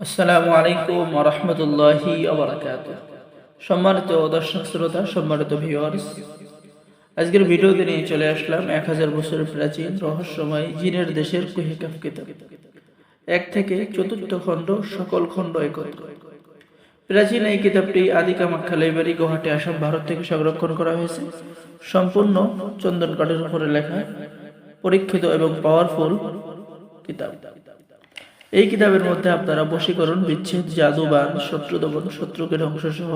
আসসালামু আলাইকুম রহমতুল্লাহি আবরাকাত সম্মানিত দর্শক শ্রোতা, সম্মানিত ভিউয়ার্স আজকের ভিডিওতে নিয়ে চলে আসলাম এক হাজার বছরের প্রাচীন রহস্যময় জিনের দেশের কুহেকাফ কিতাব। এক থেকে চতুর্থ খণ্ড সকল খণ্ড একত্র। প্রাচীন এই কিতাবটি আদি কামাখ্যা লাইব্রেরি গুয়াহাটি আসাম, ভারত থেকে সংরক্ষণ করা হয়েছে। সম্পূর্ণ চন্দন কাঠের উপরে লেখা পরীক্ষিত এবং পাওয়ারফুল কিতাব। এই কিতাবের মধ্যে আপনারা বশীকরণ, বিচ্ছেদ, জাদুবান শত্রু দমন শত্রুকে ধ্বংস সহ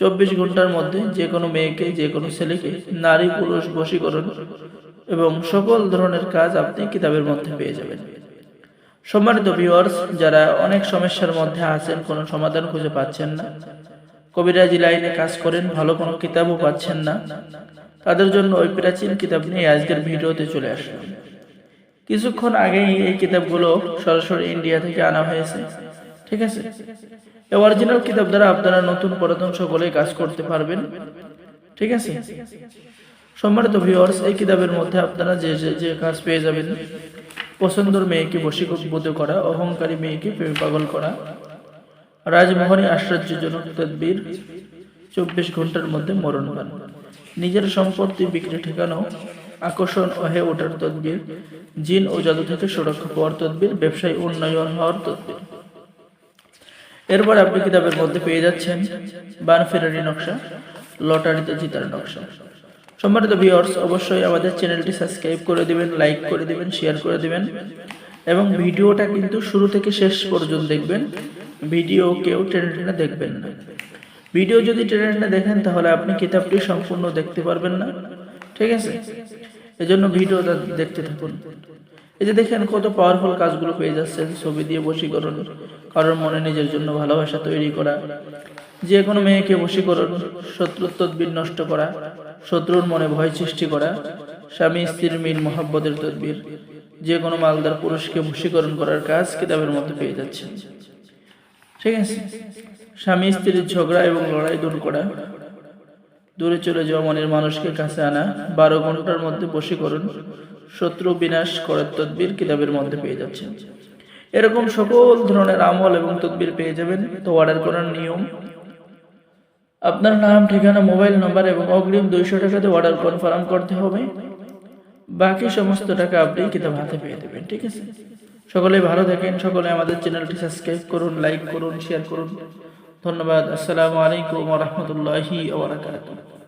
চব্বিশ ঘণ্টার মধ্যে যে কোনো মেয়েকে, যে কোনো ছেলেকে, নারী, পুরুষ বশীকরণ এবং সকল ধরনের কাজ আপনি কিতাবের মধ্যে পেয়ে যাবেন। সম্মানিত ভিউয়ার্স যারা অনেক সমস্যার মধ্যে আছেন, কোনো সমাধান খুঁজে পাচ্ছেন না, কবিরাজি লাইনে কাজ করেন, ভালো কোনো কিতাবও পাচ্ছেন না, তাদের জন্য ওই প্রাচীন কিতাব নিয়ে আজকের ভিডিওতে চলে আসলাম। কিছুক্ষণ আগেই এই কিতাবগুলো সরাসরি ইন্ডিয়া থেকে আনা হয়েছে। ঠিক আছে? অরিজিনাল কিতাব দ্বারা আপনারা নতুন পুরাতন সকলেই কাজ করতে পারবেন। ঠিক আছে? সম্মানিত ভিউয়ার্স এই কিতাবের মধ্যে আপনারা যে যে কাজ পেয়ে যাবেন, পছন্দর মেয়েকে বশীভূত করা, অহংকারী মেয়েকে প্রেমে পাগল করা, রাজমোহনী আশ্চর্যজনক তদ্বির, চব্বিশ ঘণ্টার মধ্যে মরণবান নিজের সম্পত্তি বিক্রি ঠেকানো আকর্ষণ ও হয়ে ওঠার তদ্বির। জিন ও জাদু থেকে সুরক্ষা পাওয়ার তদ্বির, ব্যবসায় উন্নয়ন হওয়ার তদ্বির। এরপর আপনি কিতাবের মধ্যে পেয়ে যাচ্ছেন বান ফেরারি নকশা, লটারিতে জিতার নকশা। সম্মানিত ভিউয়ার্স অবশ্যই আমাদের চ্যানেলটি সাবস্ক্রাইব করে দিবেন, লাইক করে দিবেন শেয়ার করে দিবেন। এবং ভিডিওটা কিন্তু শুরু থেকে শেষ পর্যন্ত দেখবেন। ভিডিও কেউ টেনে দেখবেন না। ভিডিও যদি টেনে দেখেন, তাহলে আপনি কিতাবটি সম্পূর্ণ দেখতে পারবেন না। ঠিক আছে? এজন্য ভিডিওটা দেখতে থাকুন। এই যে দেখেন কত পাওয়ারফুল কাজগুলো পেয়ে যাচ্ছেন ছবি দিয়ে বশীকরণ, কারোর মনে নিজের জন্য ভালোবাসা তৈরি করা, যে কোনো মেয়েকে বশীকরণ, শত্রুর তদ্বির নষ্ট করা, শত্রুর মনে ভয় সৃষ্টি করা, স্বামী স্ত্রীর মিল মহাব্বতের তদ্বির, যে কোনো মালদার পুরুষকে বশীকরণ করার কাজ কিতাবের মধ্যে পেয়ে যাচ্ছে ঠিক আছে? স্বামী স্ত্রীর ঝগড়া এবং লড়াই দূর করা দূরে চলে যাওয়া মনের মানুষকে কাছে আনা। বারো ঘণ্টার মধ্যে বশীকরণ শত্রু বিনাশ করার তদ্বির কিতাবের মধ্যে পেয়ে যাচ্ছেন এরকম সকল ধরনের আমল এবং তদ্বির পেয়ে যাবেন। তো অর্ডার করার নিয়ম। আপনার নাম, ঠিকানা, মোবাইল নাম্বার এবং অগ্রিম দুইশো টাকাতে অর্ডার কনফার্ম করতে হবে। বাকি সমস্ত টাকা আপনি কিতাব হাতে পেয়ে দেবেন, ঠিক আছে? সকলে ভালো থাকেন। সকলে আমাদের চ্যানেলটি সাবস্ক্রাইব করুন লাইক করুন শেয়ার করুন। ধন্যবাদ। আসসালামু আলাইকুম রহমতুল্লাহি ওবরাকাতুহ